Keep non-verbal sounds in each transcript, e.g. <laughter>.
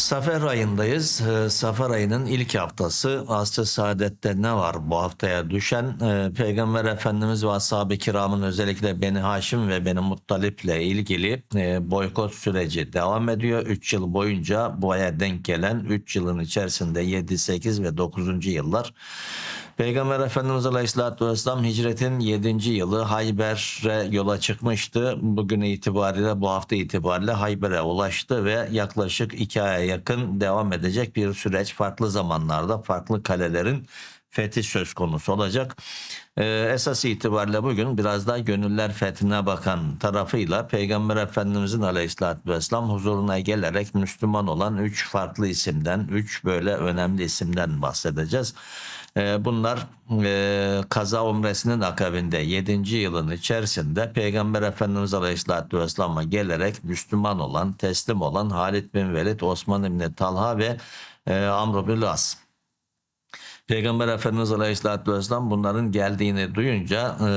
Safer ayındayız. Ee, Safer ayının ilk haftası. Asr-ı Saadet'te ne var bu haftaya düşen? Ee, Peygamber Efendimiz ve Ashab-ı Kiram'ın özellikle Beni Haşim ve Beni Muttalip'le ilgili e, boykot süreci devam ediyor. 3 yıl boyunca bu aya denk gelen 3 yılın içerisinde 7, 8 ve 9. yıllar Peygamber Efendimiz Aleyhisselatü Vesselam hicretin 7. yılı Hayber'e yola çıkmıştı. Bugün itibariyle bu hafta itibariyle Hayber'e ulaştı ve yaklaşık 2 aya yakın devam edecek bir süreç farklı zamanlarda farklı kalelerin fethi söz konusu olacak. Ee, esas itibariyle bugün biraz daha gönüller fethine bakan tarafıyla Peygamber Efendimizin Aleyhisselatü Vesselam huzuruna gelerek Müslüman olan üç farklı isimden, üç böyle önemli isimden bahsedeceğiz. Ee, bunlar e, kaza umresinin akabinde 7. yılın içerisinde Peygamber Efendimiz Aleyhisselatü Vesselam'a gelerek Müslüman olan, teslim olan Halid bin Velid, Osman İbni Talha ve e, Amr bin As. Peygamber Efendimiz Aleyhisselatü Vesselam bunların geldiğini duyunca e,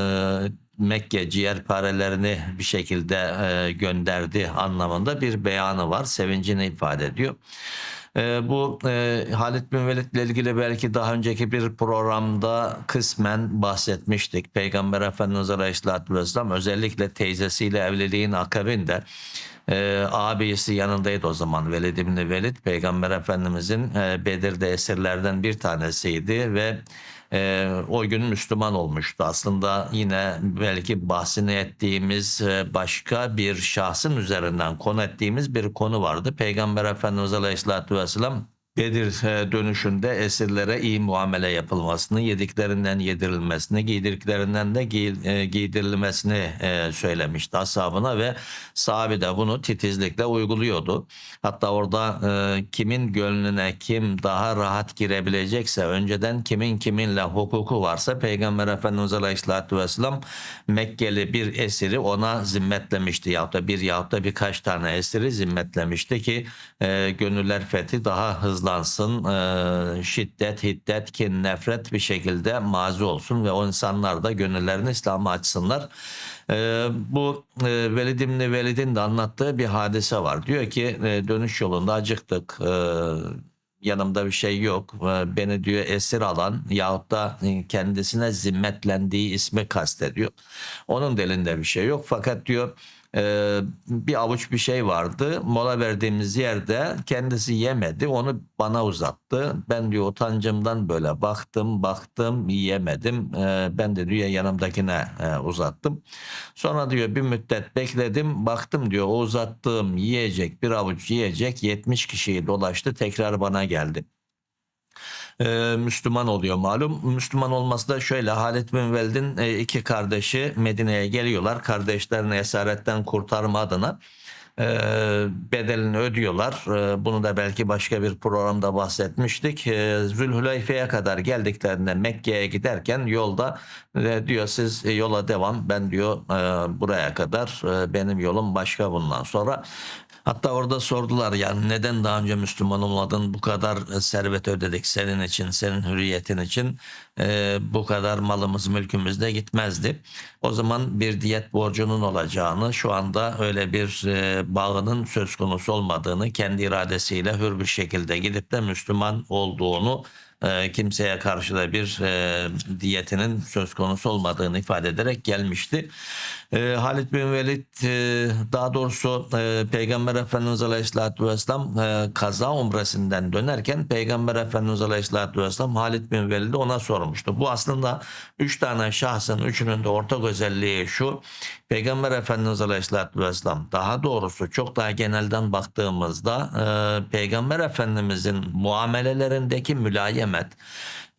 Mekke ciğerparelerini bir şekilde e, gönderdi anlamında bir beyanı var. Sevincini ifade ediyor. E, bu e, Halid bin Velid ile ilgili belki daha önceki bir programda kısmen bahsetmiştik. Peygamber Efendimiz Aleyhisselatü Vesselam özellikle teyzesiyle evliliğin akabinde e, abisi yanındaydı o zaman Velid ibn Velid Peygamber Efendimizin e, Bedir'de esirlerden bir tanesiydi ve e, o gün Müslüman olmuştu. Aslında yine belki bahsini ettiğimiz e, başka bir şahsın üzerinden konu ettiğimiz bir konu vardı. Peygamber Efendimiz Aleyhisselatü Vesselam Bedir e, dönüşünde esirlere iyi muamele yapılmasını, yediklerinden yedirilmesini, giydirdiklerinden de e, giydirilmesini e, söylemişti ashabına ve sahabe de bunu titizlikle uyguluyordu. Hatta orada kimin gönlüne kim daha rahat girebilecekse, önceden kimin kiminle hukuku varsa Peygamber Efendimiz Aleyhisselatü Vesselam Mekkeli bir esiri ona zimmetlemişti. Yahut da bir yahut da birkaç tane esiri zimmetlemişti ki gönüller fethi daha hızlı hızlansın, e, şiddet, hiddet, kin, nefret bir şekilde mazi olsun ve o insanlar da gönüllerini İslam'a açsınlar. E, bu e, Velid İbni Velid'in de anlattığı bir hadise var. Diyor ki e, dönüş yolunda acıktık. E, yanımda bir şey yok. E, beni diyor esir alan yahut da kendisine zimmetlendiği ismi kastediyor. Onun delinde bir şey yok. Fakat diyor e, bir avuç bir şey vardı. Mola verdiğimiz yerde kendisi yemedi. Onu bana uzattı. Ben diyor utancımdan böyle baktım baktım yemedim. E, ben de diyor yanımdakine e, uzattım. Sonra diyor bir müddet bekledim. Baktım diyor o uzattığım yiyecek bir avuç yiyecek 70 kişiyi dolaştı. Tekrar bana geldi e, Müslüman oluyor malum. Müslüman olması da şöyle Halid bin Velid'in e, iki kardeşi Medine'ye geliyorlar. Kardeşlerini esaretten kurtarma adına e, bedelini ödüyorlar. E, bunu da belki başka bir programda bahsetmiştik. E, Zülhüleyfe'ye kadar geldiklerinde Mekke'ye giderken yolda e, diyor siz yola devam ben diyor e, buraya kadar e, benim yolum başka bundan sonra Hatta orada sordular yani neden daha önce Müslüman olmadın bu kadar e, servet ödedik senin için senin hürriyetin için e, bu kadar malımız mülkümüz de gitmezdi. O zaman bir diyet borcunun olacağını şu anda öyle bir e, bağının söz konusu olmadığını kendi iradesiyle hür bir şekilde gidip de Müslüman olduğunu e, kimseye karşı da bir e, diyetinin söz konusu olmadığını ifade ederek gelmişti. E, Halid bin Velid e, daha doğrusu e, Peygamber Efendimiz Aleyhisselatü Vesselam e, kaza umresinden dönerken Peygamber Efendimiz Aleyhisselatü Vesselam Halid bin Velid'i ona sormuştu. Bu aslında üç tane şahsın üçünün de ortak özelliği şu. Peygamber Efendimiz Aleyhisselatü Vesselam daha doğrusu çok daha genelden baktığımızda e, Peygamber Efendimizin muamelelerindeki mülayemet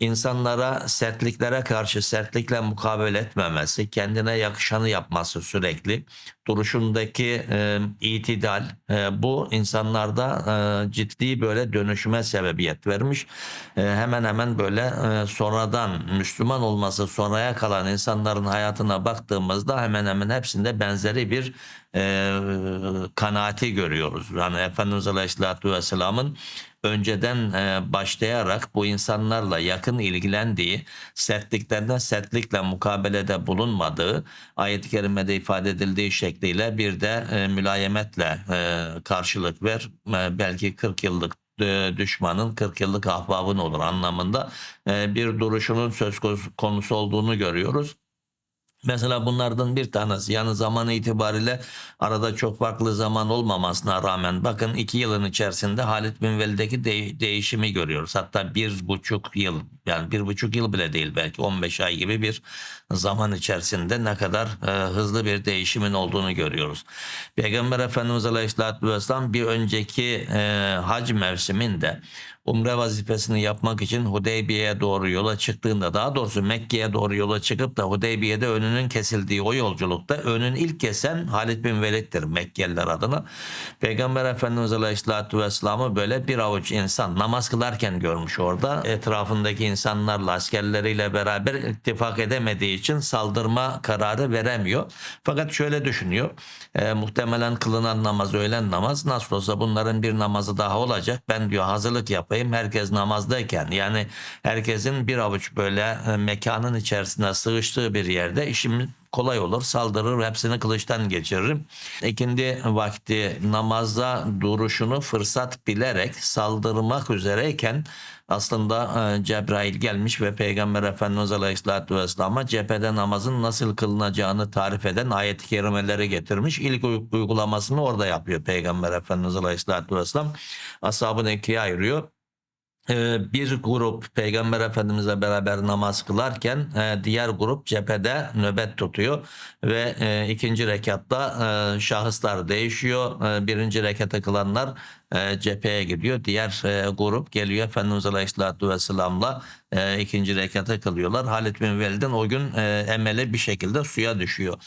insanlara sertliklere karşı sertlikle mukabele etmemesi, kendine yakışanı yapması sürekli, duruşundaki e, itidal e, bu insanlarda e, ciddi böyle dönüşüme sebebiyet vermiş. E, hemen hemen böyle e, sonradan Müslüman olması sonraya kalan insanların hayatına baktığımızda hemen hemen hepsinde benzeri bir e, kanaati görüyoruz. Yani Efendimiz Aleyhisselatü Vesselam'ın önceden e, başlayarak bu insanlarla yakın ilgilendiği, sertliklerden sertlikle mukabelede bulunmadığı, ayet-i kerimede ifade edildiği şekliyle bir de e, mülayemetle e, karşılık ver. E, belki 40 yıllık e, düşmanın 40 yıllık ahbabın olur anlamında e, bir duruşunun söz konusu olduğunu görüyoruz. Mesela bunlardan bir tanesi yani zaman itibariyle arada çok farklı zaman olmamasına rağmen bakın iki yılın içerisinde Halit bin Velid'deki de- değişimi görüyoruz. Hatta bir buçuk yıl yani bir buçuk yıl bile değil belki 15 ay gibi bir zaman içerisinde ne kadar e, hızlı bir değişimin olduğunu görüyoruz. Peygamber Efendimiz Aleyhisselatü Vesselam bir önceki e, hac mevsiminde umre vazifesini yapmak için Hudeybiye'ye doğru yola çıktığında daha doğrusu Mekke'ye doğru yola çıkıp da Hudeybiye'de önünün kesildiği o yolculukta önün ilk kesen Halid bin Velid'dir Mekkeliler adına. Peygamber Efendimiz Aleyhisselatü Vesselam'ı böyle bir avuç insan namaz kılarken görmüş orada. Etrafındaki insanlarla askerleriyle beraber ittifak edemediği için saldırma kararı veremiyor. Fakat şöyle düşünüyor. E, muhtemelen kılınan namaz öğlen namaz nasıl olsa bunların bir namazı daha olacak. Ben diyor hazırlık yapayım herkes namazdayken yani herkesin bir avuç böyle e, mekanın içerisine sığıştığı bir yerde işim kolay olur saldırır hepsini kılıçtan geçiririm. İkindi vakti namazda duruşunu fırsat bilerek saldırmak üzereyken aslında e, Cebrail gelmiş ve Peygamber Efendimiz Aleyhisselatü Vesselam'a cephede namazın nasıl kılınacağını tarif eden ayet-i kerimeleri getirmiş. İlk uy- uygulamasını orada yapıyor Peygamber Efendimiz Aleyhisselatü Vesselam. Ashabını ikiye ayırıyor. Ee, bir grup Peygamber Efendimizle beraber namaz kılarken e, diğer grup cephede nöbet tutuyor ve e, ikinci rekatta e, şahıslar değişiyor. Birinci rekata kılanlar e, cepheye gidiyor. Diğer e, grup geliyor Efendimiz Aleyhisselatü Vesselam'la e, ikinci rekata kılıyorlar. Halid bin Velid'in o gün e, emeli bir şekilde suya düşüyor.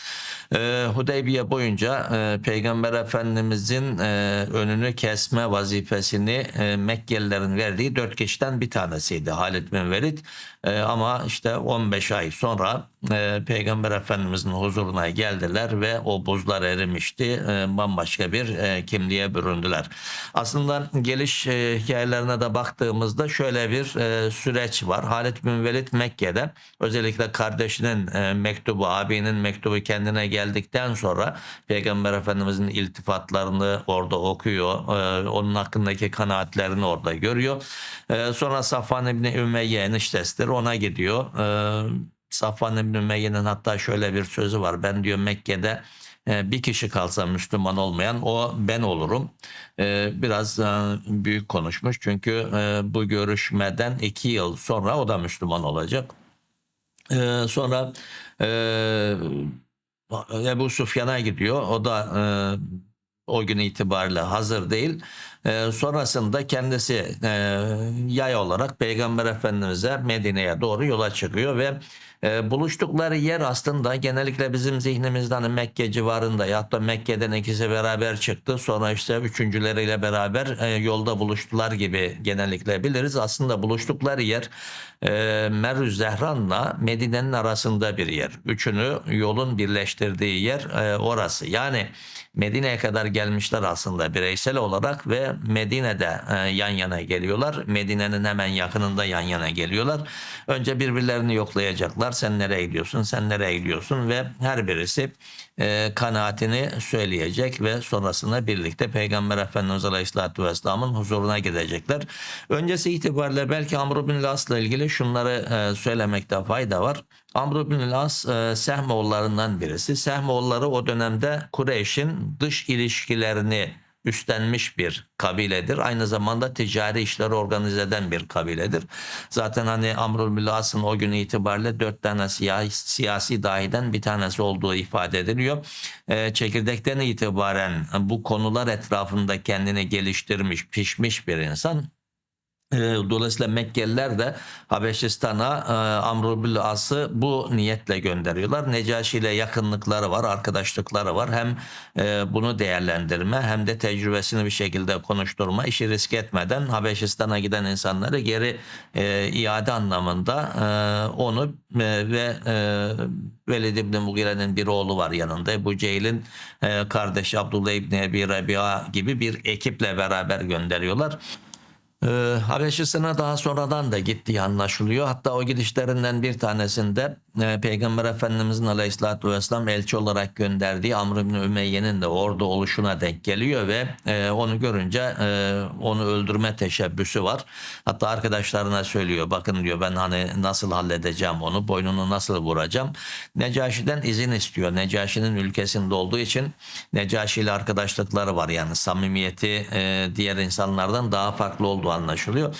E, Hudeybiye boyunca e, Peygamber Efendimizin e, önünü kesme vazifesini e, Mekkelilerin verdiği dört kişiden bir tanesiydi Halid bin Velid. E, ama işte 15 ay sonra e, Peygamber Efendimizin huzuruna geldiler ve o buzlar erimişti. E, bambaşka bir e, kimliğe büründüler. Aslında geliş e, hikayelerine de baktığımızda şöyle bir e, süreç var. Halid bin Velid Mekke'de özellikle kardeşinin e, mektubu, abinin mektubu kendine geldikten sonra Peygamber Efendimizin iltifatlarını orada okuyor. E, onun hakkındaki kanaatlerini orada görüyor. E, sonra Safvan İbni Ümeyye eniştesidir ona gidiyor. E, Safvan İbni Ümeyye'nin hatta şöyle bir sözü var. Ben diyor Mekke'de e, bir kişi kalsa Müslüman olmayan o ben olurum. E, Biraz e, büyük konuşmuş çünkü e, bu görüşmeden iki yıl sonra o da Müslüman olacak. E, Sonra Ebu Sufyan'a gidiyor. O da o gün itibariyle hazır değil. E, sonrasında kendisi e, yay olarak Peygamber Efendimiz'e Medine'ye doğru yola çıkıyor ve e, buluştukları yer aslında genellikle bizim zihnimizde hani Mekke civarında ya da Mekke'den ikisi beraber çıktı sonra işte üçüncüleriyle beraber e, yolda buluştular gibi genellikle biliriz. Aslında buluştukları yer e, Zehran'la Medine'nin arasında bir yer. Üçünü yolun birleştirdiği yer orası. Yani Medine'ye kadar gelmişler aslında bireysel olarak ve Medine'de e, yan yana geliyorlar. Medine'nin hemen yakınında yan yana geliyorlar. Önce birbirlerini yoklayacaklar. Sen nereye gidiyorsun, sen nereye gidiyorsun ve her birisi e, kanaatini söyleyecek ve sonrasında birlikte Peygamber Efendimiz Aleyhisselatü Vesselam'ın huzuruna gidecekler. Öncesi itibariyle belki Amr bin Las'la ilgili şunları e, söylemekte fayda var. Amr bin Las Sehmoğullarından birisi. Sehmoğulları o dönemde Kureyş'in dış ilişkilerini üstlenmiş bir kabiledir. Aynı zamanda ticari işleri organize eden bir kabiledir. Zaten hani Amr bin Las'ın o gün itibariyle dört tane siyasi, siyasi dahiden bir tanesi olduğu ifade ediliyor. E, çekirdekten itibaren bu konular etrafında kendini geliştirmiş, pişmiş bir insan. E, Dolayısıyla Mekkeliler de Habeşistan'a e, As'ı bu niyetle gönderiyorlar. Necaşi ile yakınlıkları var, arkadaşlıkları var. Hem e, bunu değerlendirme hem de tecrübesini bir şekilde konuşturma, işi risk etmeden Habeşistan'a giden insanları geri e, iade anlamında e, onu ve Velid İbni Mugire'nin bir oğlu var yanında. Ebu Cehil'in e, kardeşi Abdullah İbni Ebi Rabia gibi bir ekiple beraber gönderiyorlar. Ee, Habeşistan'a daha sonradan da gittiği anlaşılıyor. Hatta o gidişlerinden bir tanesinde e, Peygamber Efendimizin Aleyhisselatü Vesselam elçi olarak gönderdiği Amr bin Ümeyye'nin de orada oluşuna denk geliyor ve e, onu görünce e, onu öldürme teşebbüsü var. Hatta arkadaşlarına söylüyor bakın diyor ben hani nasıl halledeceğim onu boynunu nasıl vuracağım. Necaşi'den izin istiyor. Necaşi'nin ülkesinde olduğu için Necaşi ile arkadaşlıkları var yani samimiyeti e, diğer insanlardan daha farklı olduğu anlaşılıyor.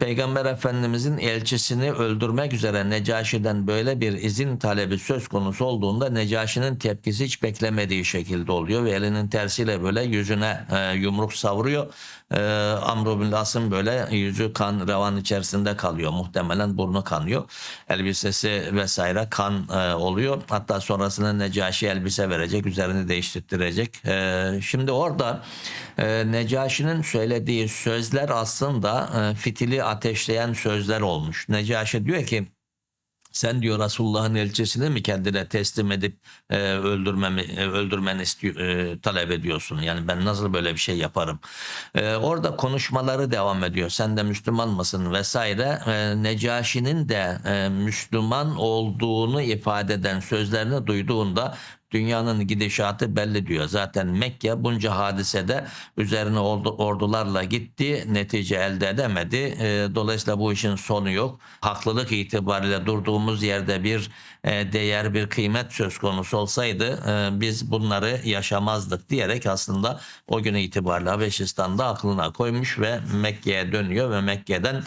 Peygamber Efendimizin elçisini öldürmek üzere Necaşi'den böyle bir izin talebi söz konusu olduğunda Necaşi'nin tepkisi hiç beklemediği şekilde oluyor ve elinin tersiyle böyle yüzüne e, yumruk savuruyor. E, Amr bin As'ın böyle yüzü kan revan içerisinde kalıyor. Muhtemelen burnu kanıyor. Elbisesi vesaire kan e, oluyor. Hatta sonrasında Necaşi elbise verecek, üzerini değiştirecek. E, şimdi orada e, Necaşi'nin söylediği sözler aslında e, fitili ateşleyen sözler olmuş. Necaşi diyor ki sen diyor Resulullah'ın elçisini mi kendine teslim edip e, öldürmemi e, öldürmeni istiyor, e, talep ediyorsun? Yani ben nasıl böyle bir şey yaparım? E, orada konuşmaları devam ediyor. Sen de Müslüman mısın vesaire. E, Necaşi'nin de e, Müslüman olduğunu ifade eden sözlerini duyduğunda dünyanın gidişatı belli diyor. Zaten Mekke bunca hadisede üzerine ordularla gitti. Netice elde edemedi. E, dolayısıyla bu işin sonu yok. Haklılık itibariyle durduğumuz yerde bir değer, bir kıymet söz konusu olsaydı e, biz bunları yaşamazdık diyerek aslında o gün itibariyle Habeşistan'da aklına koymuş ve Mekke'ye dönüyor ve Mekke'den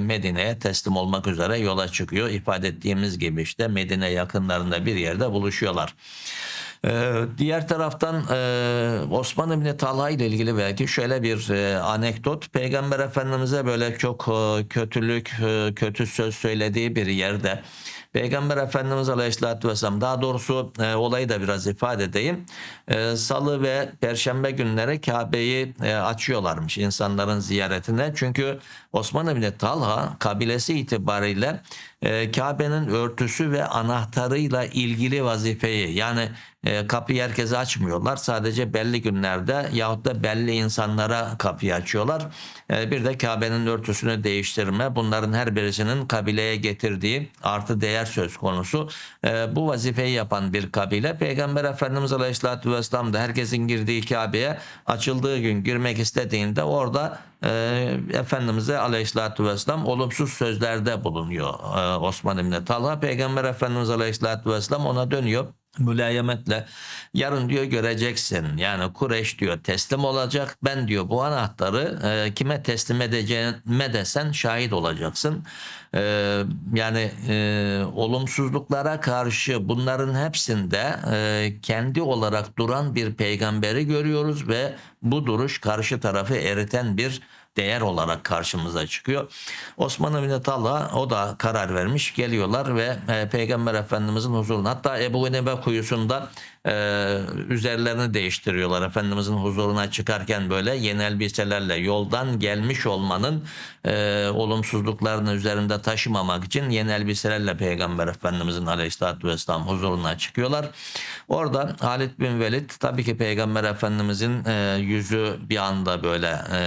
Medine'ye teslim olmak üzere yola çıkıyor. İfade ettiğimiz gibi işte Medine yakınlarında bir yerde buluşuyorlar. Diğer taraftan e, Osman İbni Talha ile ilgili belki şöyle bir e, anekdot. Peygamber Efendimiz'e böyle çok e, kötülük, kötü söz söylediği bir yerde Peygamber Efendimiz Aleyhisselatü Vesselam daha doğrusu e, olayı da biraz ifade edeyim. E, Salı ve Perşembe günleri Kabe'yi e, açıyorlarmış insanların ziyaretine. Çünkü Osman bin Talha kabilesi itibariyle e, Kabe'nin örtüsü ve anahtarıyla ilgili vazifeyi yani e, kapıyı herkese açmıyorlar. Sadece belli günlerde yahut da belli insanlara kapıyı açıyorlar. E, bir de Kabe'nin örtüsünü değiştirme bunların her birisinin kabileye getirdiği artı değer söz konusu. E, bu vazifeyi yapan bir kabile. Peygamber Efendimiz Aleyhisselatü Vesselam da herkesin girdiği Kabe'ye açıldığı gün girmek istediğinde orada e, Efendimiz'e aleyhissalatü vesselam olumsuz sözlerde bulunuyor e, Osman İbni Talha. Peygamber Efendimiz aleyhissalatü vesselam ona dönüyor mülayemetle yarın diyor göreceksin. Yani Kureş diyor teslim olacak. Ben diyor bu anahtarı e, kime teslim edeceğime de sen şahit olacaksın. E, yani e, olumsuzluklara karşı bunların hepsinde e, kendi olarak duran bir peygamberi görüyoruz ve bu duruş karşı tarafı eriten bir değer olarak karşımıza çıkıyor. Osman bin Talha o da karar vermiş. Geliyorlar ve e, Peygamber Efendimizin huzuruna hatta Ebu Nebe kuyusunda e, üzerlerini değiştiriyorlar. Efendimizin huzuruna çıkarken böyle yeni elbiselerle yoldan gelmiş olmanın e, olumsuzluklarını üzerinde taşımamak için yeni elbiselerle Peygamber Efendimizin aleyhissalatü vesselam huzuruna çıkıyorlar. Orada Halid bin Velid tabii ki Peygamber Efendimizin e, yüzü bir anda böyle e,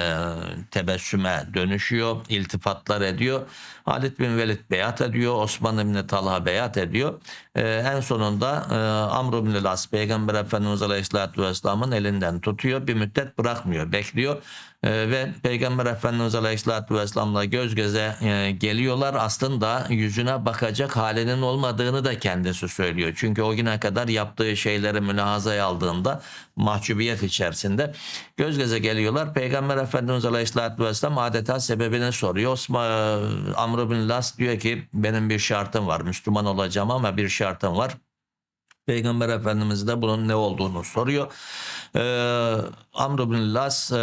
tebessüme dönüşüyor, iltifatlar ediyor. Halid bin Velid beyat ediyor, Osman bin Talha beyat ediyor. E, en sonunda e, Amr bin Las Peygamber Efendimiz Aleyhisselatü Vesselam'ın elinden tutuyor. Bir müddet bırakmıyor, bekliyor. Ee, ve Peygamber Efendimiz Aleyhisselatü Vesselam'la göz göze e, geliyorlar. Aslında yüzüne bakacak halinin olmadığını da kendisi söylüyor. Çünkü o güne kadar yaptığı şeyleri mülahazaya aldığında mahcubiyet içerisinde göz göze geliyorlar. Peygamber Efendimiz Aleyhisselatü Vesselam adeta sebebini soruyor. Osman, Amr bin Las diyor ki benim bir şartım var. Müslüman olacağım ama bir şartım var. Peygamber Efendimiz de bunun ne olduğunu soruyor. Ee, Amr bin Las e,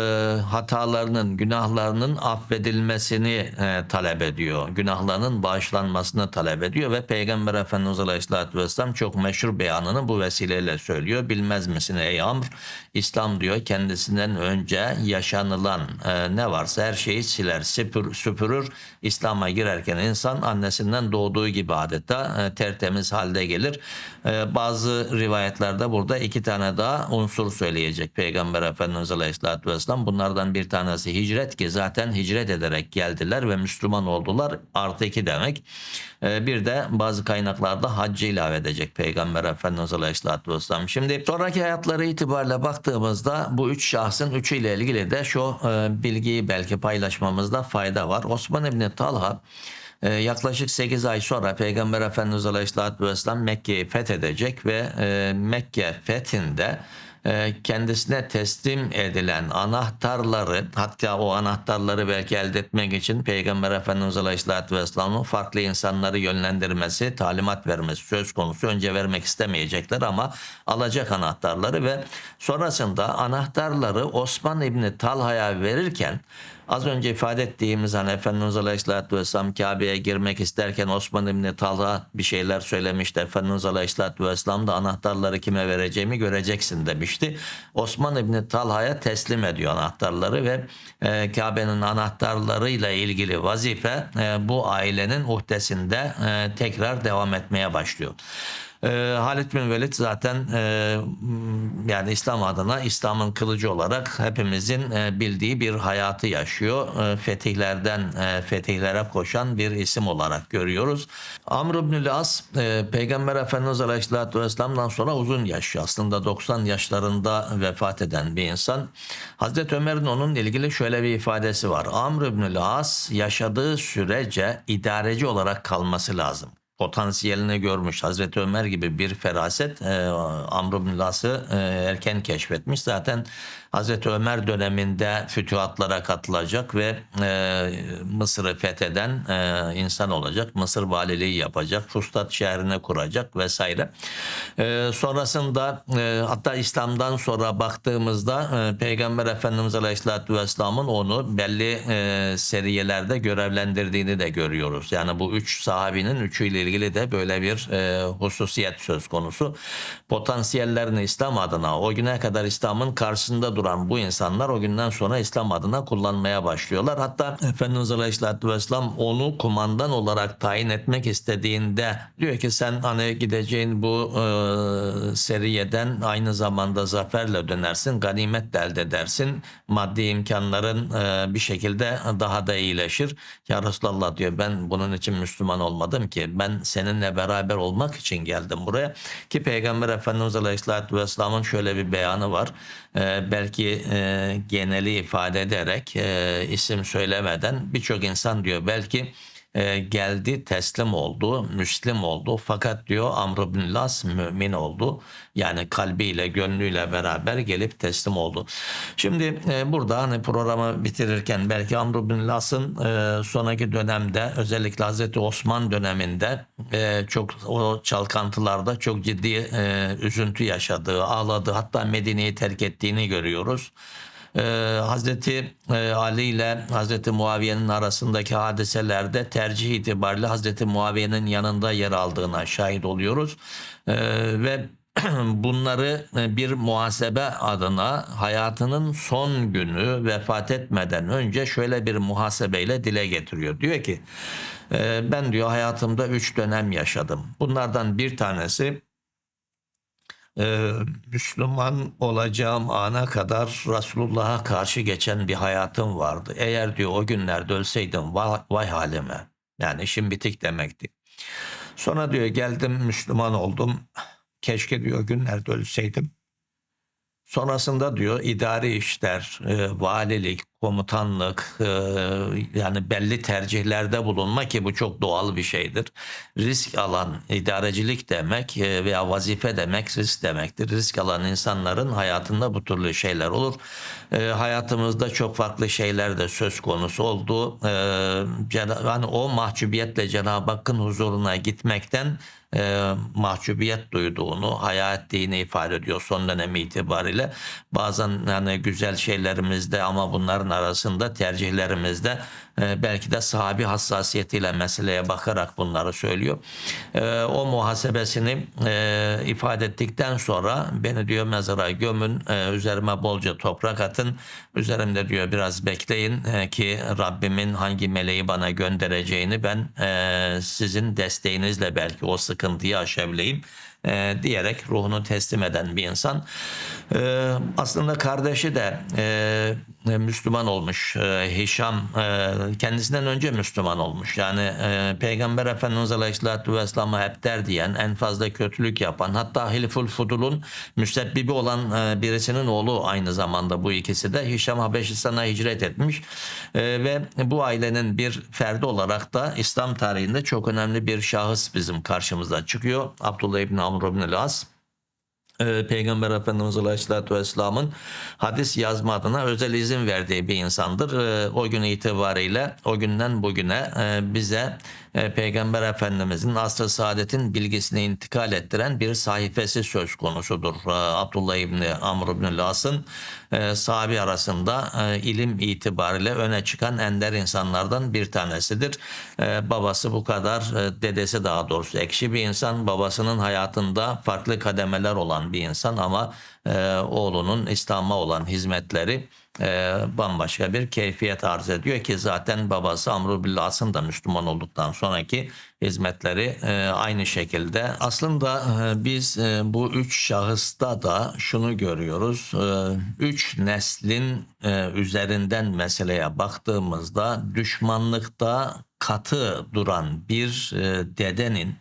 hatalarının, günahlarının affedilmesini e, talep ediyor. Günahlarının bağışlanmasını talep ediyor ve Peygamber Efendimiz Aleyhisselatü Vesselam çok meşhur beyanını bu vesileyle söylüyor. Bilmez misin ey Amr? İslam diyor kendisinden önce yaşanılan e, ne varsa her şeyi siler, süpür, süpürür. İslam'a girerken insan annesinden doğduğu gibi adeta e, tertemiz halde gelir. E, bazı rivayetlerde burada iki tane daha unsur söyleyecek Peygamber Efendimiz Aleyhisselatü Vesselam. Bunlardan bir tanesi hicret ki zaten hicret ederek geldiler ve Müslüman oldular. Artı iki demek. Ee, bir de bazı kaynaklarda haccı ilave edecek Peygamber Efendimiz Aleyhisselatü Vesselam. Şimdi sonraki hayatları itibariyle baktığımızda bu üç şahsın üçüyle ilgili de şu e, bilgiyi belki paylaşmamızda fayda var. Osman İbni Talha ee, yaklaşık 8 ay sonra Peygamber Efendimiz Aleyhisselatü Vesselam Mekke'yi fethedecek ve e, Mekke fethinde e, kendisine teslim edilen anahtarları hatta o anahtarları belki elde etmek için Peygamber Efendimiz Aleyhisselatü Vesselam'ın farklı insanları yönlendirmesi, talimat vermesi söz konusu. Önce vermek istemeyecekler ama alacak anahtarları ve sonrasında anahtarları Osman İbni Talha'ya verirken Az önce ifade ettiğimiz hani Efendimiz Aleyhisselatü Vesselam Kabe'ye girmek isterken Osman İbni Talha bir şeyler söylemişti. Efendimiz Aleyhisselatü Vesselam da anahtarları kime vereceğimi göreceksin demişti. Osman İbni Talha'ya teslim ediyor anahtarları ve e, Kabe'nin anahtarlarıyla ilgili vazife e, bu ailenin uhdesinde e, tekrar devam etmeye başlıyor. E, Halid bin Velid zaten e, yani İslam adına İslam'ın kılıcı olarak hepimizin e, bildiği bir hayatı yaşıyor. E, fetihlerden e, fetihlere koşan bir isim olarak görüyoruz. Amr ibn As e, Peygamber Efendimiz Aleyhisselatü Vesselam'dan sonra uzun yaşıyor. Aslında 90 yaşlarında vefat eden bir insan. Hazreti Ömer'in onun ilgili şöyle bir ifadesi var. Amr ibn As yaşadığı sürece idareci olarak kalması lazım potansiyelini görmüş. Hazreti Ömer gibi bir feraset e, Amr bin Las'ı e, erken keşfetmiş. Zaten Hazreti Ömer döneminde fütühatlara katılacak ve e, Mısır'ı fetheden e, insan olacak. Mısır valiliği yapacak. Fustat şehrine kuracak vesaire. E, sonrasında e, hatta İslam'dan sonra baktığımızda e, Peygamber Efendimiz Aleyhisselatü Vesselam'ın onu belli e, seriyelerde görevlendirdiğini de görüyoruz. Yani bu üç sahabinin üçüyle ilgili de böyle bir e, hususiyet söz konusu. Potansiyellerini İslam adına o güne kadar İslam'ın karşısında duran bu insanlar o günden sonra İslam adına kullanmaya başlıyorlar. Hatta Efendimiz Aleyhisselatü Vesselam onu kumandan olarak tayin etmek istediğinde diyor ki sen hani gideceğin bu e, seriyeden aynı zamanda zaferle dönersin, ganimet de elde edersin. Maddi imkanların e, bir şekilde daha da iyileşir. Ya Resulallah diyor ben bunun için Müslüman olmadım ki. Ben seninle beraber olmak için geldim buraya. Ki Peygamber Efendimiz Aleyhisselatü Vesselam'ın şöyle bir beyanı var. E, belki e, geneli ifade ederek e, isim söylemeden birçok insan diyor belki e, geldi teslim oldu, Müslim oldu. Fakat diyor Amr bin Las mümin oldu. Yani kalbiyle, gönlüyle beraber gelip teslim oldu. Şimdi e, burada hani programı bitirirken belki Amr bin Las'ın e, sonraki dönemde özellikle Hazreti Osman döneminde e, çok o çalkantılarda çok ciddi üzüntü yaşadığı, ağladığı hatta Medine'yi terk ettiğini görüyoruz e, Hazreti e, Ali ile Hazreti Muaviye'nin arasındaki hadiselerde tercih itibariyle Hazreti Muaviye'nin yanında yer aldığına şahit oluyoruz. <clears throat> E, ve bunları bir muhasebe adına hayatının son günü vefat etmeden önce şöyle bir muhasebeyle dile getiriyor. Diyor ki e, ben diyor hayatımda üç dönem yaşadım. Bunlardan bir tanesi e, Müslüman olacağım ana kadar Resulullah'a karşı geçen bir hayatım vardı. Eğer diyor o günlerde ölseydim vay, vay halime. Yani işim bitik demekti. Sonra diyor geldim Müslüman oldum. Keşke diyor günlerde ölseydim. Sonrasında diyor idari işler, e, valilik, komutanlık e, yani belli tercihlerde bulunma ki bu çok doğal bir şeydir. Risk alan idarecilik demek e, veya vazife demek risk demektir. Risk alan insanların hayatında bu türlü şeyler olur. E, hayatımızda çok farklı şeyler de söz konusu oldu. E, yani o mahcubiyetle Cenab-ı Hakk'ın huzuruna gitmekten e, mahcubiyet duyduğunu, haya ettiğini ifade ediyor son dönemi itibariyle. Bazen yani güzel şeylerimizde ama bunların arasında tercihlerimizde e, belki de sahabi hassasiyetiyle meseleye bakarak bunları söylüyor. E, o muhasebesini e, ifade ettikten sonra beni diyor mezara gömün, e, üzerime bolca toprak atın, üzerimde diyor biraz bekleyin e, ki Rabbimin hangi meleği bana göndereceğini ben sizin desteğinizle belki o sıkıntıyı aşabileyim e, diyerek ruhunu teslim eden bir insan. E, aslında kardeşi de e, Müslüman olmuş. E, Hişam e, kendisinden önce Müslüman olmuş. Yani e, Peygamber Efendimiz Aleyhisselatü Vesselam'a hep der diyen, en fazla kötülük yapan, hatta Hilful Fudul'un müsebbibi olan e, birisinin oğlu aynı zamanda bu ikisi de Hişam Habeşistan'a hicret etmiş. E, ve bu ailenin bir ferdi olarak da İslam tarihinde çok önemli bir şahıs bizim karşımıza çıkıyor. Abdullah İbni Amr İbni As e, Peygamber Efendimiz Aleyhisselatü Vesselam'ın hadis yazma adına özel izin verdiği bir insandır. E, O gün itibariyle o günden bugüne e, bize e, Peygamber Efendimizin asr-ı saadetin bilgisini intikal ettiren bir sayfası söz konusudur. E, Abdullah İbni Amr İbni Las'ın e, sahabi arasında e, ilim itibariyle öne çıkan ender insanlardan bir tanesidir. Babası bu kadar, dedesi daha doğrusu ekşi bir insan. Babasının hayatında farklı kademeler olan bir insan ama oğlunun İslam'a olan hizmetleri e, bambaşka bir keyfiyet arz ediyor ki zaten babası Amr bin As'ın da Müslüman olduktan sonraki hizmetleri e, aynı şekilde. Aslında e, biz e, bu üç şahısta da şunu görüyoruz. E, üç neslin e, üzerinden meseleye baktığımızda düşmanlıkta katı duran bir e, dedenin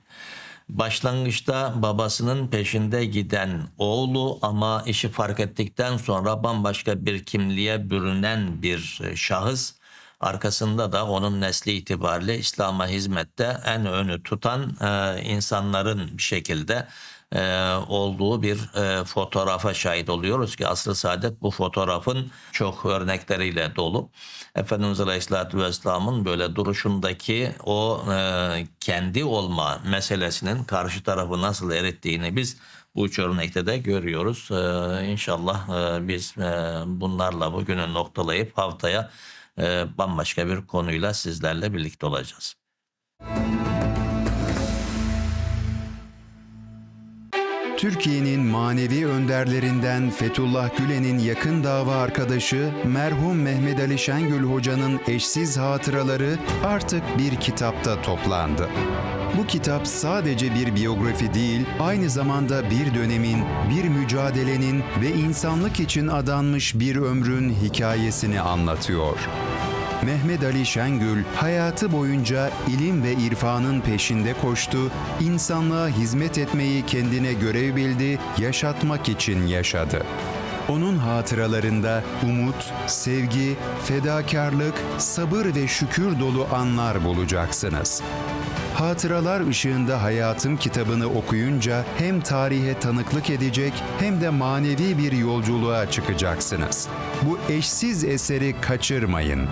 Başlangıçta babasının peşinde giden oğlu ama işi fark ettikten sonra bambaşka bir kimliğe bürünen bir e, şahıs arkasında da onun nesli itibariyle İslam'a hizmette en önü tutan e, insanların bir şekilde e, olduğu bir e, fotoğrafa şahit oluyoruz ki asr-ı saadet bu fotoğrafın çok örnekleriyle dolu. Efendimiz Aleyhisselatü Vesselam'ın böyle duruşundaki o e, kendi olma meselesinin karşı tarafı nasıl erittiğini biz bu üç örnekte de görüyoruz. E, inşallah e, biz e, bunlarla bugünü noktalayıp haftaya e, bambaşka bir konuyla sizlerle birlikte olacağız. Türkiye'nin manevi önderlerinden Fethullah Gülen'in yakın dava arkadaşı merhum Mehmet Ali Şengül Hoca'nın eşsiz hatıraları artık bir kitapta toplandı. Bu kitap sadece bir biyografi değil, aynı zamanda bir dönemin, bir mücadelenin ve insanlık için adanmış bir ömrün hikayesini anlatıyor. Mehmet Ali Şengül hayatı boyunca ilim ve irfanın peşinde koştu, insanlığa hizmet etmeyi kendine görev bildi, yaşatmak için yaşadı. Onun hatıralarında umut, sevgi, fedakarlık, sabır ve şükür dolu anlar bulacaksınız. Hatıralar ışığında hayatım kitabını okuyunca hem tarihe tanıklık edecek hem de manevi bir yolculuğa çıkacaksınız. Bu eşsiz eseri kaçırmayın.